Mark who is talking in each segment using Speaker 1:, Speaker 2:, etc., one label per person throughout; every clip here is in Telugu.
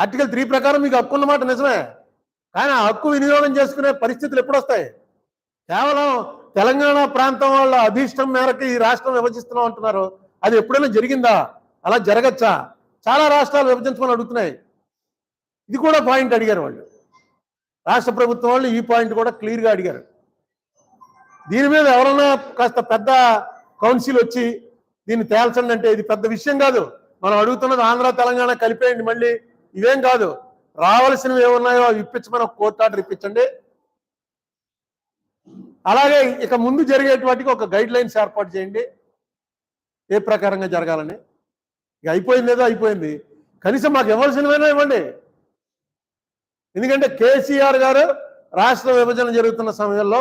Speaker 1: ఆర్టికల్ త్రీ ప్రకారం మీకు హక్కు ఉన్నమాట నిజమే. కానీ ఆ హక్కు వినియోగం చేసుకునే పరిస్థితులు ఎప్పుడు వస్తాయి కేవలం తెలంగాణ ప్రాంతం వాళ్ళ అభీష్టం మేరకు ఈ రాష్ట్రం విభజిస్తున్నాం అంటున్నారు. అది ఎప్పుడైనా జరిగిందా? అలా జరగచ్చా? చాలా రాష్ట్రాలు విభజించమని అడుగుతున్నాయి. ఇది కూడా పాయింట్ అడిగారు వాళ్ళు. రాష్ట్ర ప్రభుత్వం వాళ్ళు ఈ పాయింట్ కూడా క్లియర్గా అడిగారు. దీని మీద ఎవరన్నా కాస్త పెద్ద కౌన్సిల్ వచ్చి దీన్ని తేల్చండి అంటే ఇది పెద్ద విషయం కాదు. మనం అడుగుతున్నది ఆంధ్ర తెలంగాణ కలిపేయండి మళ్ళీ. ఇవేం కాదు. రావాల్సినవి ఏమున్నాయో అవి ఇప్పించమని కోర్టు ఆర్డర్ ఇప్పించండి. అలాగే ఇక ముందు జరిగేటువంటికి ఒక గైడ్ లైన్స్ ఏర్పాటు చేయండి. ఏ ప్రకారంగా జరగాలని. ఇక అయిపోయింది ఏదో అయిపోయింది. కనీసం మాకు ఇవ్వాల్సినవైనా ఇవ్వండి. ఎందుకంటే కేసీఆర్ గారు రాష్ట్ర విభజన జరుగుతున్న సమయంలో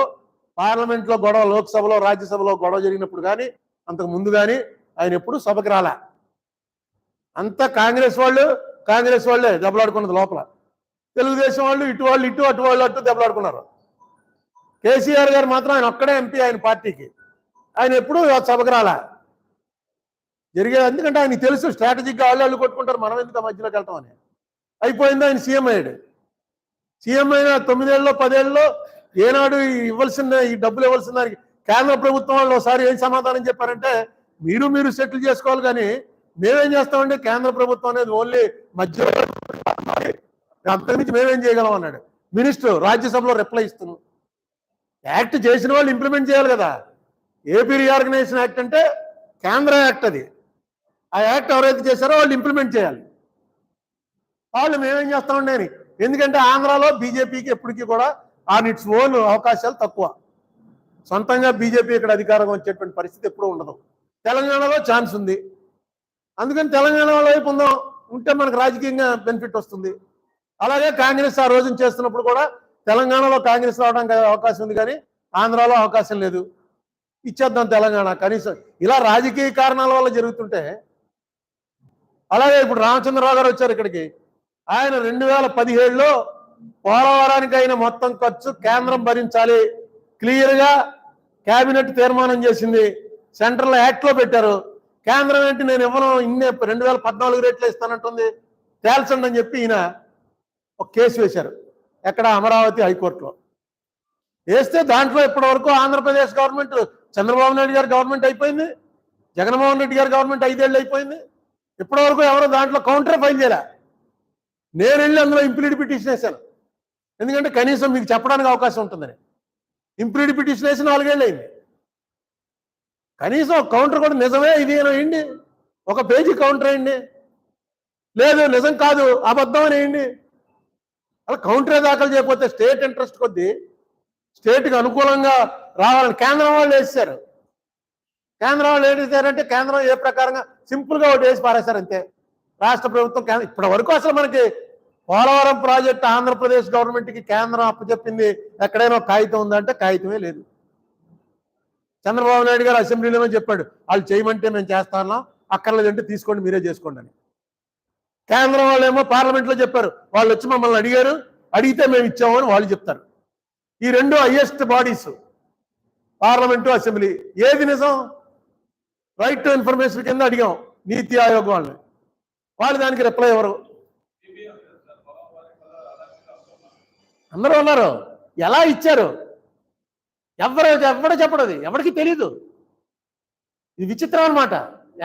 Speaker 1: పార్లమెంట్లో గొడవ లోక్సభలో రాజ్యసభలో గొడవ జరిగినప్పుడు కానీ అంతకు ముందు కానీ ఆయన ఎప్పుడు సభకి రాలే. అంతా కాంగ్రెస్ వాళ్ళు కాంగ్రెస్ వాళ్ళే దెబ్బలాడుకున్నది లోపల. తెలుగుదేశం వాళ్ళు ఇటు వాళ్ళు ఇటు అటు వాళ్ళు అటు దెబ్బలాడుకున్నారు. కేసీఆర్ గారు మాత్రం ఆయన ఒక్కడే ఎంపీ ఆయన పార్టీకి. ఆయన ఎప్పుడు సభకు రాలా. జరిగేది ఎందుకంటే ఆయన తెలుసు స్ట్రాటజిక్గా వాళ్ళు వాళ్ళు కొట్టుకుంటారు మనం ఎందుకు మధ్యలోకి వెళ్తాం అని. అయిపోయింది ఆయన సీఎం అయ్యాడు. సీఎం అయిన తొమ్మిదేళ్ళలో పదేళ్ళలో ఏనాడు ఇవ్వాల్సిన ఈ డబ్బులు ఇవ్వాల్సిన కేంద్ర ప్రభుత్వం వాళ్ళు ఒకసారి ఏం సమాధానం చెప్పారంటే మీరు మీరు సెటిల్ చేసుకోవాలి కానీ మేమేం చేస్తామంటే కేంద్ర ప్రభుత్వం అనేది ఓన్లీ మధ్య అంతకుమించి మేమేం చేయగలం అన్నాడు. మినిస్టర్ రాజ్యసభలో రిప్లై ఇస్తున్నాం. యాక్ట్ చేసిన వాళ్ళు ఇంప్లిమెంట్ చేయాలి కదా. ఏపీ రీఆర్గనైజేషన్ యాక్ట్ అంటే కేంద్ర యాక్ట్ అది. ఆ యాక్ట్ ఎవరైతే చేశారో వాళ్ళు ఇంప్లిమెంట్ చేయాలి. వాళ్ళు మేమేం చేస్తామండి అని. ఎందుకంటే ఆంధ్రాలో బీజేపీకి ఎప్పటికీ కూడా ఆన్ ఇట్స్ ఓన్ అవకాశాలు తక్కువ. సొంతంగా బీజేపీ ఇక్కడ అధికారం వచ్చేటువంటి పరిస్థితి ఎప్పుడూ ఉండదు. తెలంగాణలో ఛాన్స్ ఉంది. అందుకని తెలంగాణ వాళ్ళ వైపు ఉందాం ఉంటే మనకు రాజకీయంగా బెనిఫిట్ వస్తుంది. అలాగే కాంగ్రెస్ ఆ రోజున చేస్తున్నప్పుడు కూడా తెలంగాణలో కాంగ్రెస్ రావడానికి అవకాశం ఉంది కానీ ఆంధ్రాలో అవకాశం లేదు. ఇచ్చేద్దాం తెలంగాణ. కనీసం ఇలా రాజకీయ కారణాల వల్ల జరుగుతుంటే అలాగే ఇప్పుడు రామచంద్రరావు గారు వచ్చారు ఇక్కడికి. ఆయన రెండు వేల పదిహేడులో పోలవరానికి అయిన మొత్తం ఖర్చు కేంద్రం భరించాలి. క్లియర్గా కేబినెట్ తీర్మానం చేసింది. సెంట్రల్ యాక్ట్లో పెట్టారు. కేంద్రం ఏంటి? నేను ఇవ్వను. ఇన్నే రెండు వేల పద్నాలుగు రేట్లు ఇస్తానంటుంది. తేల్చండి అని చెప్పి ఈయన ఒక కేసు వేశారు. ఎక్కడ? అమరావతి హైకోర్టులో. వేస్తే దాంట్లో ఇప్పటి వరకు ఆంధ్రప్రదేశ్ గవర్నమెంట్ చంద్రబాబు నాయుడు గారి గవర్నమెంట్ అయిపోయింది. జగన్మోహన్ రెడ్డి గారి గవర్నమెంట్ ఐదేళ్ళు అయిపోయింది. ఇప్పటి వరకు ఎవరు దాంట్లో కౌంటర్ ఫైల్ చేయలే. నేను వెళ్ళి అందులో ఇంప్లీడ్ పిటిషన్ వేశాను. ఎందుకంటే కనీసం మీకు చెప్పడానికి అవకాశం ఉంటుందని. ఇంప్లీడ్ పిటిషన్ వేసి నాలుగేళ్ళు అయింది. కనీసం కౌంటర్ కూడా నిజమే ఇది అని వేయండి ఒక పేజీ కౌంటర్ వేయండి లేదు నిజం కాదు అబద్ధం అనేయండి అలా కౌంటరే దాఖలు చేయకపోతే స్టేట్ ఇంట్రెస్ట్ కొద్దీ స్టేట్కి అనుకూలంగా రావాలని కేంద్రం వాళ్ళు వేసారు కేంద్రం వాళ్ళు ఏం కేంద్రం ఏ ప్రకారంగా సింపుల్గా ఒకటి వేసి పారేశారు అంతే. రాష్ట్ర ప్రభుత్వం కేంద్రం ఇప్పటి వరకు అసలు మనకి పోలవరం ప్రాజెక్టు ఆంధ్రప్రదేశ్ గవర్నమెంట్కి కేంద్రం అప్పచెప్పింది ఎక్కడైనా కాగితం ఉందంటే కాగితమే లేదు. చంద్రబాబు నాయుడు గారు అసెంబ్లీలోనే చెప్పాడు? వాళ్ళు చేయమంటే మేము చేస్తానా అక్కర్లేదంటే తీసుకోండి మీరే చేసుకోండి అని. కేంద్రం వాళ్ళు ఏమో పార్లమెంట్లో చెప్పారు. వాళ్ళు వచ్చి మమ్మల్ని అడిగారు. అడిగితే మేము ఇచ్చాము అని వాళ్ళు చెప్తారు. ఈ రెండు హయ్యెస్ట్ బాడీస్ పార్లమెంటు అసెంబ్లీ ఏది నిజం? రైట్ టు ఇన్ఫర్మేషన్ కింద అడిగాం నీతి ఆయోగ్ వాళ్ళని. వాళ్ళు దానికి రిప్లై ఎవరు? అందరూ ఉన్నారు. ఎలా ఇచ్చారు? ఎవరు ఎవడు చెప్పడు అది? ఎవరికి తెలీదు. ఇది విచిత్రం అనమాట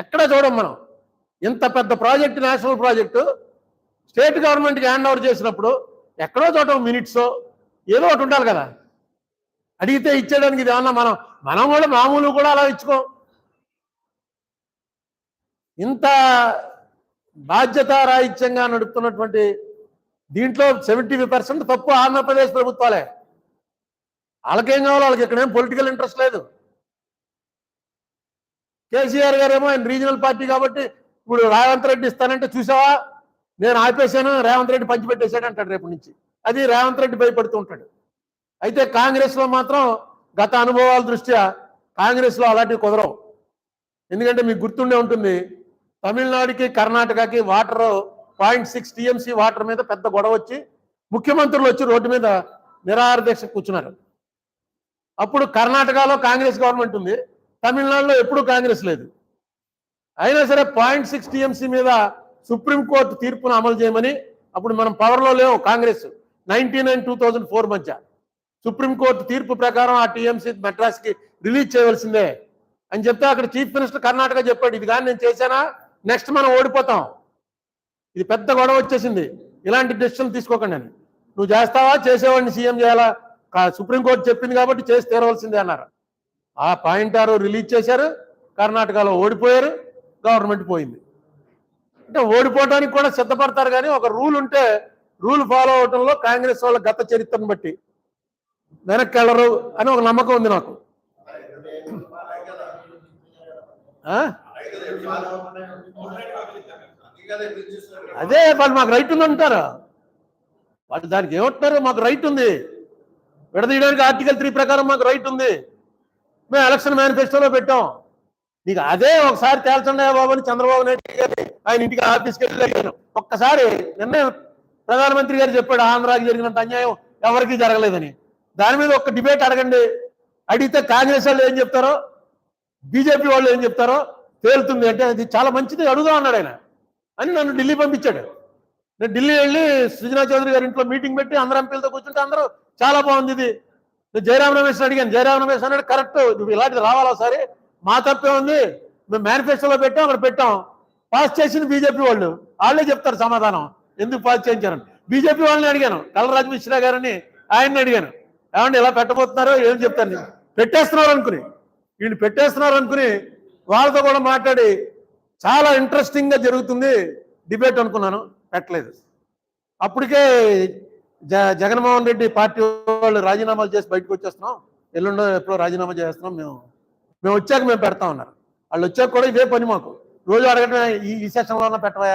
Speaker 1: ఎక్కడ చూడం మనం? ఇంత పెద్ద ప్రాజెక్ట్ నేషనల్ ప్రాజెక్టు స్టేట్ గవర్నమెంట్కి హ్యాండ్ ఓవర్ చేసినప్పుడు ఎక్కడో చోట మినిట్స్ ఏదో ఒకటి ఉండాలి కదా? అడిగితే ఇచ్చేయడానికి ఇది ఏమన్నా మనం మనం కూడా మామూలు కూడా అలా ఇచ్చుకోం. ఇంత బాధ్యత రాహిత్యంగా నడుపుతున్నటువంటి దీంట్లో సెవెంటీ పర్సెంట్ తప్పు ఆంధ్రప్రదేశ్ ప్రభుత్వాలే. వాళ్ళకేం కావాలో? వాళ్ళకి ఇక్కడేం పొలిటికల్ ఇంట్రెస్ట్ లేదు. కేసీఆర్ గారేమో ఆయన రీజనల్ పార్టీ కాబట్టి ఇప్పుడు రేవంత్ రెడ్డి ఇస్తానంటే చూసావా? నేను ఆపేశాను రేవంత్ రెడ్డి పంచిపెట్టేశాడు అంటాడు రేపు నుంచి. అది రేవంత్ రెడ్డి భయపడుతూ ఉంటాడు. అయితే కాంగ్రెస్లో మాత్రం గత అనుభవాల దృష్ట్యా కాంగ్రెస్లో అలాంటివి కుదరవు. ఎందుకంటే మీకు గుర్తుండే ఉంటుంది తమిళనాడుకి కర్ణాటకకి water point six TMC water మీద పెద్ద గొడవ వచ్చి ముఖ్యమంత్రులు వచ్చి రోడ్డు మీద నిరాహార దీక్ష కూర్చున్నారు. అప్పుడు కర్ణాటకలో కాంగ్రెస్ గవర్నమెంట్ ఉంది తమిళనాడులో ఎప్పుడూ కాంగ్రెస్ లేదు. అయినా సరే పాయింట్ సిక్స్ టీఎంసీ మీద సుప్రీంకోర్టు తీర్పును అమలు చేయమని అప్పుడు మనం పవర్లో లేవు Congress ninety nine two thousand four మధ్య. సుప్రీంకోర్టు తీర్పు ప్రకారం ఆ టీఎంసీ మెడ్రాస్కి రిలీజ్ చేయవలసిందే అని చెప్తే అక్కడ చీఫ్ మినిస్టర్ కర్ణాటక చెప్పాడు ఇది కానీ నేను చేశానా? నెక్స్ట్ మనం ఓడిపోతాం. ఇది పెద్ద గొడవ వచ్చేసింది. ఇలాంటి డెసిషన్ తీసుకోకండి అని. నువ్వు చేస్తావా? చేసేవాడిని సీఎం చేయాలా? సుప్రీంకోర్టు చెప్పింది కాబట్టి చేసి తీరవలసిందే అన్నారు. ఆ పాయింట్ ఆరు రిలీజ్ చేశారు కర్ణాటకలో ఓడిపోయారు గవర్నమెంట్ పోయింది. అంటే ఓడిపోవడానికి కూడా సిద్ధపడతారు కానీ ఒక రూల్ ఉంటే రూల్ ఫాలో అవటంలో కాంగ్రెస్ వాళ్ళ గత చరిత్రను బట్టి. వెనక్కి వెళ్ళరు అని ఒక నమ్మకం ఉంది నాకు. అదే వాళ్ళు మాకు రైట్ ఉంది అంటారు వాళ్ళు దానికి ఏమంటున్నారు? మాకు రైట్ ఉంది. విడదీయడానికి ఆర్టికల్ త్రీ ప్రకారం మాకు రైట్ ఉంది. మేము ఎలక్షన్ మేనిఫెస్టోలో పెట్టాం. నీకు అదే ఒకసారి తేల్చండి బాబు అని చంద్రబాబు నాయుడు గారిని ఆయన ఇంటికి ఆఫీస్కి వెళ్ళి ఒక్కసారి నిన్నే ప్రధానమంత్రి గారు చెప్పాడు ఆంధ్రాకి జరిగినంత అన్యాయం ఎవరికీ జరగలేదని. దాని మీద ఒక డిబేట్ అడగండి. అడిగితే కాంగ్రెస్ వాళ్ళు ఏం చెప్తారో బీజేపీ వాళ్ళు ఏం చెప్తారో తేలుతుంది అంటే అది చాలా మంచిది అడుగుదా అన్నాడు ఆయన. అని నన్ను ఢిల్లీ పంపించాడు. నేను ఢిల్లీ వెళ్ళి సుజనా చౌదరి గారి ఇంట్లో మీటింగ్ పెట్టి అందరు ఎంపీలతో కూర్చుంటే అందరూ చాలా బాగుంది ఇది. నేను జయరాం రమేష్ అడిగాను. జయరామ రమేష్ అన్నాడు కరెక్ట్ నువ్వు ఇలాంటిది రావాలా సరే? మా తప్పే ఉంది. మేము మేనిఫెస్టోలో పెట్టాం అక్కడ పెట్టాం. పాస్ చేసింది బీజేపీ వాళ్ళు. వాళ్ళే చెప్తారు సమాధానం. ఎందుకు పాస్ చేయించారని? బీజేపీ వాళ్ళని అడిగాను. కలరాజ్ మిశ్రా గారని ఆయన్ని అడిగాను. ఏమండి ఇలా పెట్టబోతున్నారో? ఏం చెప్తాను నేను? పెట్టేస్తున్నారు అనుకుని. వీళ్ళు పెట్టేస్తున్నారు అనుకుని వాళ్ళతో కూడా మాట్లాడి చాలా ఇంట్రెస్టింగ్గా జరుగుతుంది. డిబేట్ అనుకున్నాను. పెట్టలేదు. అప్పటికే జ జగన్మోహన్ రెడ్డి పార్టీ వాళ్ళు రాజీనామాలు చేసి బయటకు వచ్చేస్తున్నాం. ఎల్లుండో ఎప్పుడో రాజీనామా చేస్తున్నాం మేము. మేము వచ్చాక మేము పెడతా ఉన్నారు. వాళ్ళు వచ్చాక కూడా ఇదే పని మాకు. రోజు అడగటమే ఈ ఈ సెషన్లో ఉన్నా పెట్టవా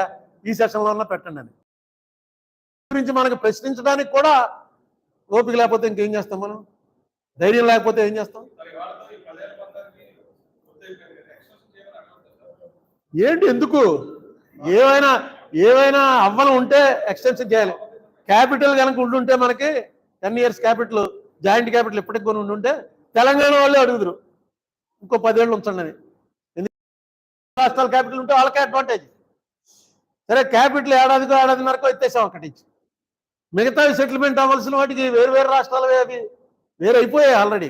Speaker 1: ఈ సెషన్లో ఉన్నా పెట్టండి అని. గురించి మనకు ప్రశ్నించడానికి కూడా ఓపిక లేకపోతే ఇంకేం చేస్తాం మనం? ధైర్యం లేకపోతే ఏం చేస్తాం? ఏంటి ఎందుకు? ఏమైనా ఏమైనా అవ్వలు ఉంటే ఎక్స్టెన్షన్ చేయాలి. క్యాపిటల్ కనుక ఉండుంటే మనకి ten years capital joint capital ఇప్పటికి కొని ఉండుంటే తెలంగాణ వాళ్ళే అడుగుదురు. ఇంకో పదేళ్ళు ఉంచండి అని. రాష్ట్రాల క్యాపిటల్ ఉంటే వాళ్ళకే అడ్వాంటేజ్ సరే క్యాపిటల్ ఏడాదికో ఏడాదిన్నరకో ఎత్తేసాం అక్కడి నుంచి. మిగతా సెటిల్మెంట్ అవ్వాల్సిన వాటికి వేరు వేరు రాష్ట్రాలవే అవి వేరు అయిపోయాయి ఆల్రెడీ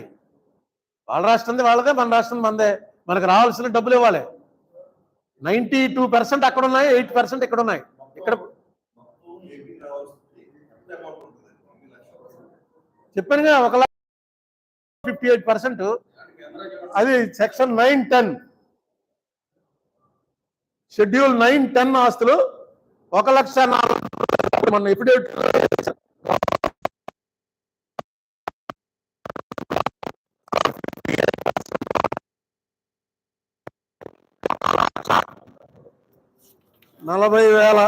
Speaker 1: వాళ్ళ రాష్ట్రంది వాళ్ళదే మన రాష్ట్రం మనదే మనకు రావాల్సిన డబ్బులు ఇవ్వాలి. నైన్టీ టూ పర్సెంట్ అక్కడ ఉన్నాయి ఎయిట్ పర్సెంట్ ఇక్కడ ఉన్నాయి ఇక్కడ చెప్పానుగా ఒక ఫిఫ్టీ ఎయిట్ పర్సెంట్ అది section nine ten. Schedule nine ten ఆస్తులు ఒక లక్ష నాలుగు మన ఎఫిడేవిట్ నలభై వేల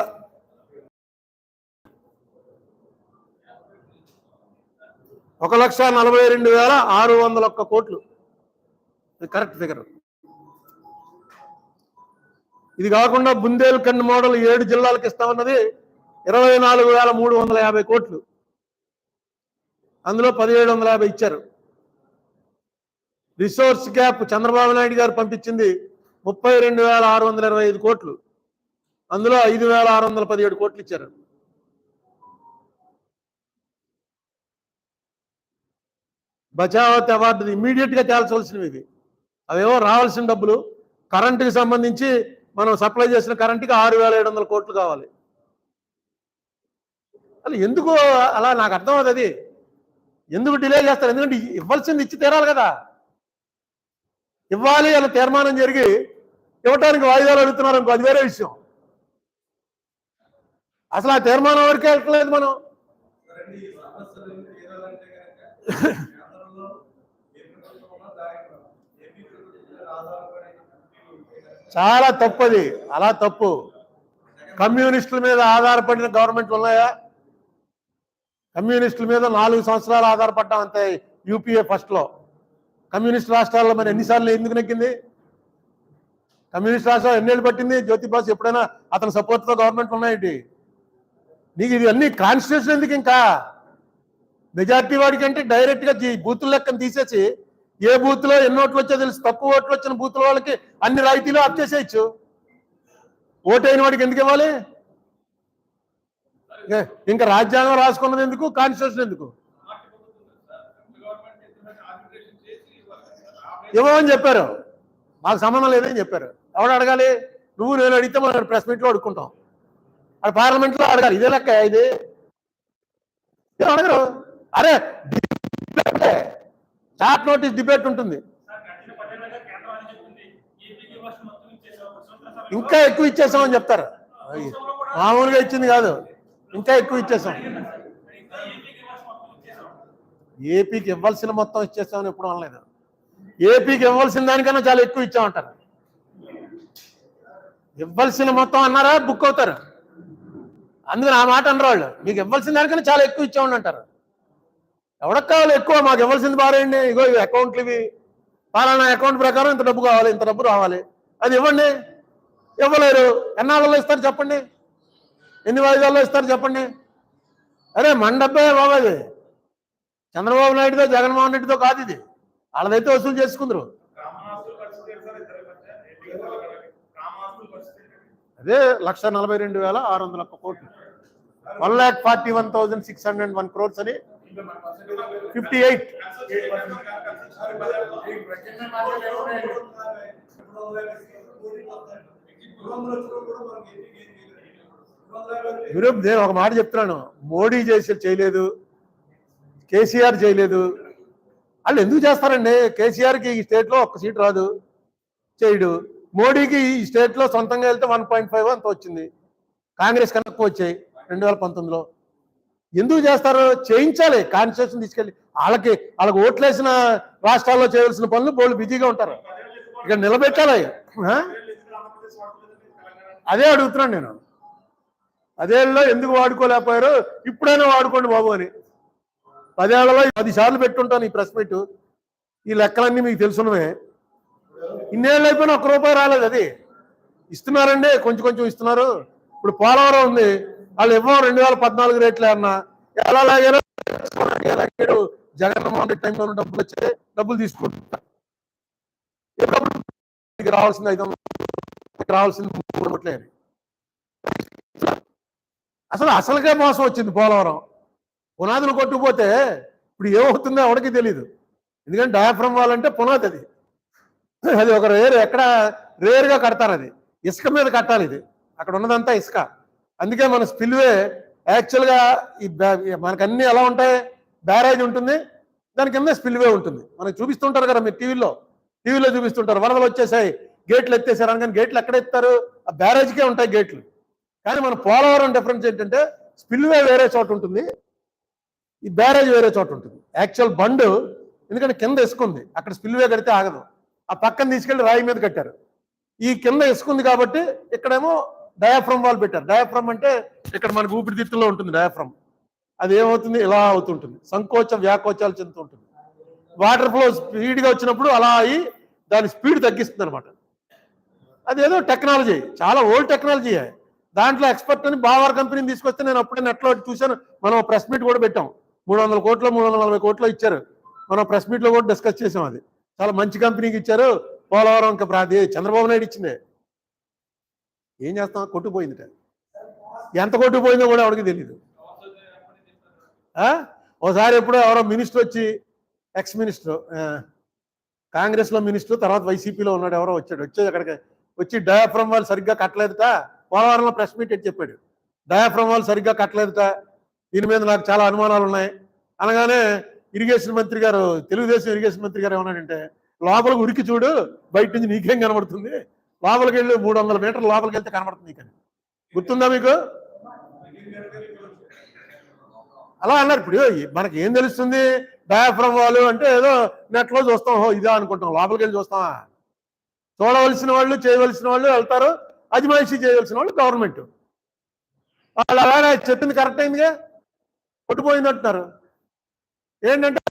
Speaker 1: ఒక లక్ష నలభై రెండు వేల ఆరు వందల ఒక్క కోట్లు. ఇది కరెక్ట్ ఫిగర్. ఇది కాకుండా బుందేల్ఖండ్ మోడల్ ఏడు జిల్లాలకు ఇస్తామన్నది ఇరవై నాలుగు వేల మూడు వందల యాభై కోట్లు. అందులో పదిహేడు వందల యాభై ఇచ్చారు. రిసోర్స్ గ్యాప్ చంద్రబాబు నాయుడు గారు పంపించింది ముప్పై రెండు వేల ఆరు వందల ఇరవై ఐదు కోట్లు. అందులో ఐదు వేల ఆరు వందల పదిహేడు కోట్లు ఇచ్చారు. బచావత్ అవార్డు ఇమీడియట్గా తేల్చవలసినవి ఇవి. అవేవో రావాల్సిన డబ్బులు కరెంటుకి సంబంధించి మనం సప్లై చేసిన కరెంటుకి ఆరు వేల ఏడు వందల కోట్లు కావాలి. అసలు ఎందుకు అలా నాకు అర్థం అవుతుంది అది? ఎందుకు డిలే చేస్తారు? ఎందుకంటే ఇవ్వాల్సింది ఇచ్చి తీరాలి కదా. ఇవ్వాలి అన్న తీర్మానం జరిగి ఇవ్వటానికి వాయిదాలు అడుగుతున్నారు అనుకో అది వేరే విషయం. అసలు ఆ తీర్మానం వరకే వెళ్ళట్లేదు మనం? చాలా తప్పది. అలా తప్పు. కమ్యూనిస్టుల మీద ఆధారపడిన గవర్నమెంట్లు ఉన్నాయా? కమ్యూనిస్టుల మీద నాలుగు సంవత్సరాలు ఆధారపడ్డాం అంతే యూపీఏ ఫస్ట్లో కమ్యూనిస్ట్ రాష్ట్రాల్లో మరి ఎన్నిసార్లు ఎందుకు నెక్కింది కమ్యూనిస్ట్ రాష్ట్రాలు ఎన్నేళ్ళు పట్టింది? జ్యోతి బాస్ ఎప్పుడైనా అతని సపోర్ట్తో గవర్నమెంట్ ఉన్నాయండి నీకు ఇది అన్ని కాన్స్టిట్యూషన్ ఎందుకు ఇంకా? మెజార్టీ వాడికి అంటే డైరెక్ట్ బూతుల లెక్కను తీసేసి ఏ బూత్లో ఎన్ని ఓట్లు వచ్చో తెలుసు. తక్కువ ఓట్లు వచ్చిన బూత్ వాళ్ళకి అన్ని రాయితీలు ఆప్ చేసేయచ్చు. ఓటు అయిన వాడికి ఎందుకు ఇవ్వాలి? ఇంకా- రాజ్యాంగం రాసుకున్నది ఎందుకు? కాన్స్టిట్యూషన్ ఎందుకు? ఇవ్వమని చెప్పారు. మాకు సంబంధం లేదని చెప్పారు. ఎవడు అడగాలి? నువ్వు నేను అడిగితే మనం ప్రెస్ మీట్లో అడుక్కుంటాం. అది పార్లమెంట్లో అడగాలి. ఇదే లెక్క ఇది. అడగరు? అరే షార్ట్ నోటీస్ డిబేట్ ఉంటుంది. ఇంకా ఎక్కువ ఇచ్చేసామని చెప్తారు. అయ్యి, మామూలుగా ఇచ్చింది కాదు. ఇంకా ఎక్కువ ఇచ్చేసాం ఏపీకి ఇవ్వాల్సిన మొత్తం ఇచ్చేసామని ఎప్పుడు అనలేదు. ఏపీకి ఇవ్వాల్సిన దానికన్నా చాలా ఎక్కువ ఇచ్చామంటారు. ఇవ్వాల్సిన మొత్తం అన్నారా? బుక్ అవుతారు. అందుకని ఆ మాట అనరు వాళ్ళు. మీకు ఇవ్వాల్సిన దానికన్నా చాలా ఎక్కువ ఇచ్చామని అంటారు. ఎవడకు కావాలి ఎక్కువ? మాకు ఇవ్వాల్సింది బారేయండి ఇగో ఇవి అకౌంట్లు ఇవి. పాలనా అకౌంట్ ప్రకారం ఇంత డబ్బు కావాలి ఇంత డబ్బు రావాలి. అది ఇవ్వండి. ఇవ్వలేరు. ఎన్నాళ్ళలో ఇస్తారు చెప్పండి? ఎన్ని వాయిదాల్లో ఇస్తారు చెప్పండి? అరే మన డబ్బే బాబు చంద్రబాబు నాయుడుతో జగన్మోహన్ రెడ్డితో కాదు ఇది. వాళ్ళదైతే వసూలు చేసుకుందరు. అదే లక్ష నలభై రెండు వేల ఆరు వందల ఒక్క కోట్లు. One lakh forty one thousand six hundred one crores అని ఫిఫ్టీ ఎయిట్. మీరు నేను ఒక మాట చెప్తున్నాను. మోడీ చేసి చేయలేదు. కేసీఆర్ చేయలేదు. వాళ్ళు ఎందుకు చేస్తారండి? కేసీఆర్కి ఈ స్టేట్లో ఒక్క సీట్ రాదు. చేయడు. మోడీకి ఈ స్టేట్లో సొంతంగా వెళ్తే వన్ పాయింట్ ఫైవ్ అంత వచ్చింది. కాంగ్రెస్ కనుక్కు వచ్చాయి రెండు వేల పంతొమ్మిదిలో. ఎందుకు చేస్తారు చేయించాలి. కాన్స్టిట్యూషన్ తీసుకెళ్ళి వాళ్ళకి వాళ్ళకి ఓట్లేసిన రాష్ట్రాల్లో చేయవలసిన పనులు బోళ్ళు బిజీగా ఉంటారు. ఇక నిలబెట్టాలి. అదే అడుగుతున్నాను నేను. పదేళ్ళలో ఎందుకు వాడుకోలేకపోయారు ఇప్పుడైనా వాడుకోండి బాబు అని. పదేళ్ళలో పది సార్లు పెట్టుంటాను ఈ ప్రెస్ మీట్. ఈ లెక్కలన్నీ మీకు తెలుసున్నవే. ఇన్నేళ్ళు అయిపోయినా ఒక్క రూపాయి రాలేదు అది. ఇస్తున్నారండి కొంచెం కొంచెం ఇస్తున్నారు. ఇప్పుడు పోలవరం ఉంది. వాళ్ళు ఇవ్వం రెండు వేల పద్నాలుగు రేట్లు అన్నా. ఎలా లాగారో? ఎలాగారు జగన్మోహన్ రెడ్డి టైంలో డబ్బులు వచ్చే డబ్బులు తీసుకుంటున్నారు రావాల్సింది ఐదు వందలు, రావాల్సింది మూడు కోట్లే అసలు అసలుకే మోసం వచ్చింది పోలవరం. పునాదులు కొట్టుకుపోతే ఇప్పుడు ఏమవుతుందో ఎవరికి తెలియదు ఎందుకంటే డయాఫ్రమ్ వాళ్ళంటే పునాది అది. అది ఒక రేరు ఎక్కడ రేరుగా కడతారు అది. ఇసుక మీద కట్టాలి ఇది. అక్కడ ఉన్నదంతా ఇసుక. అందుకే మన స్పిల్వే యాక్చువల్గా ఈ బ్యా- మనకు అన్ని ఎలా ఉంటాయి? బ్యారేజ్ ఉంటుంది. దాని కింద స్పిల్వే ఉంటుంది. మనకు చూపిస్తుంటారు కదా మీరు టీవీలో టీవీలో చూపిస్తుంటారు. వరదలు వచ్చేసాయి. గేట్లు ఎత్తేసారు అనగానే గేట్లు ఎక్కడ ఎత్తారు? ఆ బ్యారేజ్కే ఉంటాయి గేట్లు. కానీ మన పోలవరం డిఫరెన్స్ ఏంటంటే స్పిల్వే వేరే చోట ఉంటుంది. ఈ బ్యారేజ్ వేరే చోట ఉంటుంది. యాక్చువల్ బండు ఎందుకంటే కింద ఇసుకుంది. అక్కడ స్పిల్వే కడితే ఆగదు. ఆ పక్కన తీసుకెళ్ళి రాయి మీద కట్టారు. ఈ కింద ఇసుకుంది కాబట్టి ఇక్కడేమో డయాఫ్రమ్ వాల్ పెట్టారు. డయాఫ్రమ్ అంటే ఇక్కడ మనకు ఊపిరితిత్తులో ఉంటుంది డయాఫ్రమ్. అది ఏమవుతుంది? ఇలా అవుతుంటుంది. సంకోచ వ్యాకోచాలు చెందుతూ ఉంటుంది. వాటర్ ఫ్లో స్పీడ్గా వచ్చినప్పుడు అలా అయ్యి దాని స్పీడ్ తగ్గిస్తుంది అనమాట అదేదో టెక్నాలజీ. చాలా ఓల్డ్ టెక్నాలజీ. దాంట్లో ఎక్స్పర్ట్ అని బావార్ కంపెనీని తీసుకొస్తే నేను అప్పుడే నెట్లో చూశాను. మనం ప్రెస్ మీట్ కూడా పెట్టాం. మూడు వందల కోట్లు మూడు వందల నలభై కోట్లు ఇచ్చారు. మనం ప్రెస్ మీట్లో కూడా డిస్కస్ చేసాం అది. చాలా మంచి కంపెనీకి ఇచ్చారు. పోలవరం ఇంకా చంద్రబాబు నాయుడు ఇచ్చిందే. ఏం చేస్తాం? కొట్టుపోయిందిట ఎంత కొట్టుపోయిందో కూడా ఎవరికి తెలియదు ఆ? ఎప్పుడో ఎవరో మినిస్టర్ వచ్చి ఎక్స్ మినిస్టర్ కాంగ్రెస్లో మినిస్టర్ తర్వాత వైసీపీలో ఉన్నాడు ఎవరో వచ్చాడు. వచ్చేది అక్కడికి. వచ్చి డయాఫ్రమ్ వాళ్ళు సరిగ్గా కట్టలేదుట. పోలవరంలో ప్రెస్ మీట్ అని చెప్పాడు. డయాఫ్రమ్ వాళ్ళు సరిగ్గా కట్టలేదుట. దీని మీద నాకు చాలా అనుమానాలు ఉన్నాయి. అనగానే ఇరిగేషన్ మంత్రి గారు తెలుగుదేశం ఇరిగేషన్ మంత్రి గారు ఏమన్నాడంటే లోపల ఉరికి చూడు బయట నుంచి నీకేం కనబడుతుంది? లోపలికి వెళ్ళి మూడు వందల మీటర్లు లోపలికి వెళ్తే కనబడుతుంది నీకని గుర్తుందా మీకు? అలా అన్నారు. ఇప్పుడు మనకి ఏం తెలుస్తుంది? డయాఫ్రమ్ వాళ్ళు అంటే ఏదో నెట్లో చూస్తాం. హో ఇదా అనుకుంటాం. లోపలికి వెళ్ళి చూస్తామా చూడవలసిన వాళ్ళు చేయవలసిన వాళ్ళు వెళ్తారు. అజమాయిషీ చేయవలసిన వాళ్ళు గవర్నమెంట్. వాళ్ళు అలానే చెప్పింది కరెక్ట్ అయిందిగా? కొట్టుపోయింది అంటున్నారు. ఏంటంటే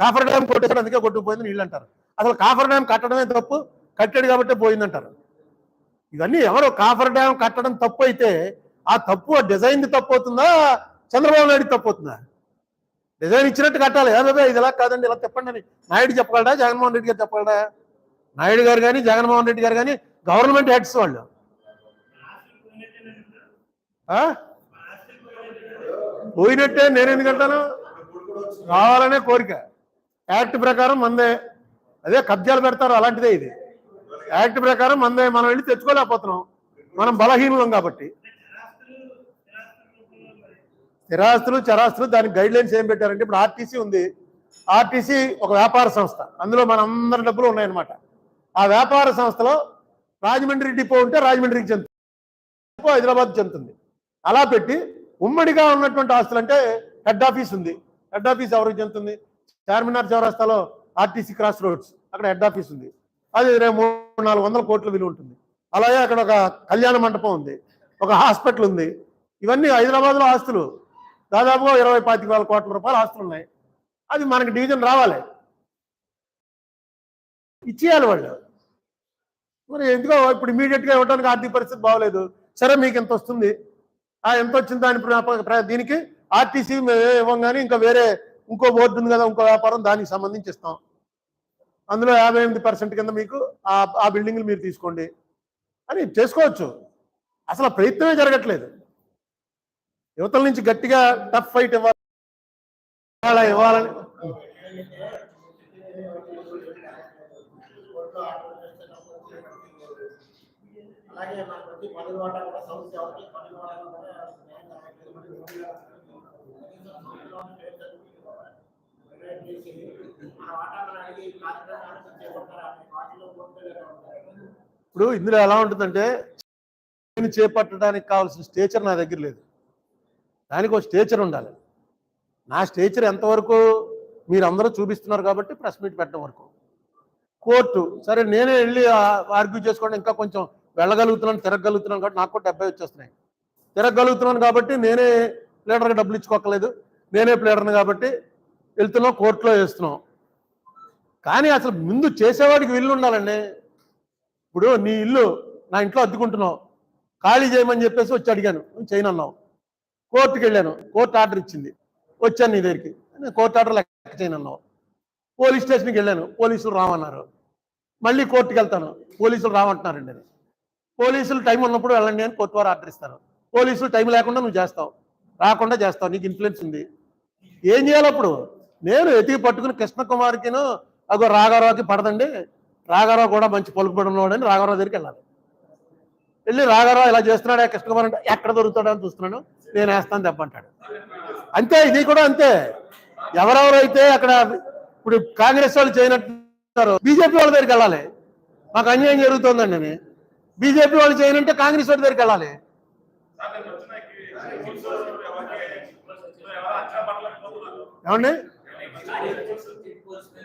Speaker 1: కాఫర్ డ్యామ్ కొట్టేసాడు అందుకే కొట్టుకుపోయింది నీళ్ళు అంటారు అసలు కాఫర్ డ్యామ్ కట్టడమే తప్పు కట్టాడు కాబట్టి పోయిందంటారు. ఇవన్నీ ఎవరు కాఫర్ డ్యామ్ కట్టడం తప్పు అయితే ఆ తప్పు ఆ డిజైన్ తప్పు అవుతుందా? చంద్రబాబు నాయుడు తప్పు అవుతుందా? డిజైన్ ఇచ్చినట్టు కట్టాలి. ఏదో ఇది ఇలా కాదండి? ఇలా చెప్పండి అని నాయుడు చెప్పగలడా? జగన్మోహన్ రెడ్డి గారు చెప్పగలడా? నాయుడు గారు కానీ జగన్మోహన్ రెడ్డి గారు కానీ గవర్నమెంట్ హెడ్స్ వాళ్ళు. పోయినట్టే నేను ఎందుకంటాను రావాలనే కోరిక. యాక్ట్ ప్రకారం మందే. అదే కబ్జాలు పెడతారు అలాంటిదే ఇది. యాక్ట్ ప్రకారం మందే మనం వెళ్ళి తెచ్చుకోలేకపోతున్నాం. మనం బలహీనులం కాబట్టి. స్థిరాస్తులు చరాస్తులు దానికి గైడ్ లైన్స్ ఏం పెట్టారంటే ఇప్పుడు ఆర్టీసీ ఉంది. ఆర్టీసీ ఒక వ్యాపార సంస్థ. అందులో మన అందరి డబ్బులు ఉన్నాయన్నమాట. ఆ వ్యాపార సంస్థలో రాజమండ్రి డిపో ఉంటే రాజమండ్రికి చెందుతుంది. డిపో హైదరాబాద్ చెందుతుంది. అలా పెట్టి ఉమ్మడిగా ఉన్నటువంటి ఆస్తులు అంటే హెడ్ ఆఫీస్ ఉంది. హెడ్ ఆఫీస్ ఎవరికి చెందుతుంది? చార్మినార్ చౌరస్తాలో ఆర్టీసీ క్రాస్ రోడ్స్ అక్కడ హెడ్ ఆఫీస్ ఉంది. అది రేపు మూడు నాలుగు వందల కోట్ల విలువ ఉంటుంది. అలాగే అక్కడ ఒక కళ్యాణ మండపం ఉంది. ఒక హాస్పిటల్ ఉంది. ఇవన్నీ హైదరాబాద్లో ఆస్తులు. దాదాపుగా ఇరవై పాతిక వేల కోట్ల రూపాయలు ఆస్తులు ఉన్నాయి. అది మనకి డివిజన్ రావాలి. ఇచ్చేయాలి వాళ్ళు. మరి ఎందుకో ఇప్పుడు ఇమీడియట్గా ఇవ్వడానికి ఆర్థిక పరిస్థితి బాగోలేదు. సరే మీకు ఎంత వస్తుంది? ఆ ఎంత వచ్చింది దాని దీనికి? ఆర్టీసీ మేము ఇవ్వం కానీ ఇంకా వేరే ఇంకో బోర్డు ఉంది కదా ఇంకో వ్యాపారం దానికి సంబంధించి ఇస్తాం. అందులో యాభై ఎనిమిది పర్సెంట్ కింద మీకు ఆ ఆ బిల్డింగ్లు మీరు తీసుకోండి. అని చేసుకోవచ్చు. అసలు ప్రయత్నమే జరగట్లేదు. యువతల నుంచి గట్టిగా టఫ్ ఫైట్ ఇవ్వాలి ఇవ్వాలని.
Speaker 2: అలాగే మనకు వచ్చి పని వాటా కూడా సమస్య అవుతుంది. పని వాటా కూడా చేసి మన వాటాలను అడిగి కార్యక్రమాలను వాటిలో
Speaker 1: ఇప్పుడు ఇందులో ఎలా ఉంటుందంటే నేను చేపట్టడానికి కావాల్సిన స్టేచర్ నా దగ్గర లేదు. దానికి ఒక స్టేచర్ ఉండాలి. నా స్టేచర్ ఎంతవరకు మీరు అందరూ చూపిస్తున్నారు కాబట్టి ప్రెస్ మీట్ పెట్టడం వరకు. కోర్టు సరే నేనే వెళ్ళి ఆర్గ్యూ చేసుకోవడం ఇంకా కొంచెం వెళ్ళగలుగుతున్నాను తిరగలుగుతున్నాను కాబట్టి నాకు కూడా డెబ్బై వచ్చేస్తున్నాయి. తిరగలుగుతున్నాను కాబట్టి నేనే ప్లేడర్కి డబ్బులు ఇచ్చుకోకలేదు నేనే ప్లేడర్ని కాబట్టి వెళ్తున్నాం కోర్టులో వేస్తున్నాం. కానీ అసలు ముందు చేసేవాడికి వీళ్ళు ఉండాలండి. ఇప్పుడు నీ ఇల్లు నా ఇంట్లో అద్దుకుంటున్నావు. ఖాళీ చేయమని చెప్పేసి వచ్చి అడిగాను. చేయనన్నావు కోర్టుకి వెళ్ళాను. కోర్టు ఆర్డర్ ఇచ్చింది. వచ్చాను నీ దగ్గరికి. కోర్టు ఆర్డర్ లెక్క చేయనన్నావు పోలీస్ స్టేషన్కి వెళ్ళాను. పోలీసులు రామన్నారు. మళ్ళీ కోర్టుకి వెళ్తాను. పోలీసులు రామంటున్నారండి అని పోలీసులు టైం ఉన్నప్పుడు వెళ్ళండి అని కోర్టు వారు ఆర్డర్ ఇస్తారు. పోలీసులు టైం లేకుండా నువ్వు చేస్తావు. రాకుండా చేస్తావు. నీకు ఇన్ఫ్లుయెన్స్ ఉంది. ఏం చేయాలి అప్పుడు? నేను ఎతికి పట్టుకుని కృష్ణకుమార్కిను అగో రాఘారావుకి పడదండి. రాఘారావు కూడా మంచి పలుకుబడి ఉన్నవాడని రాఘారావు దగ్గరికి వెళ్ళాలి. వెళ్ళి రాఘారావు ఇలా చేస్తున్నాడు కృష్ణకుమార్ అంటే ఎక్కడ దొరుకుతాడో అని చూస్తున్నాను. నేను వేస్తాను దెబ్బంటాడు. అంతే ఇది కూడా అంతే. ఎవరెవరైతే అక్కడ ఇప్పుడు కాంగ్రెస్ వాళ్ళు చేయనట్టున్నారు బీజేపీ వాళ్ళ దగ్గరికి వెళ్ళాలి. మాకు అన్యాయం జరుగుతుందండి అని బీజేపీ వాళ్ళు చేయనంటే కాంగ్రెస్ వాళ్ళ దగ్గరికి వెళ్ళాలి. ఏమండి? I.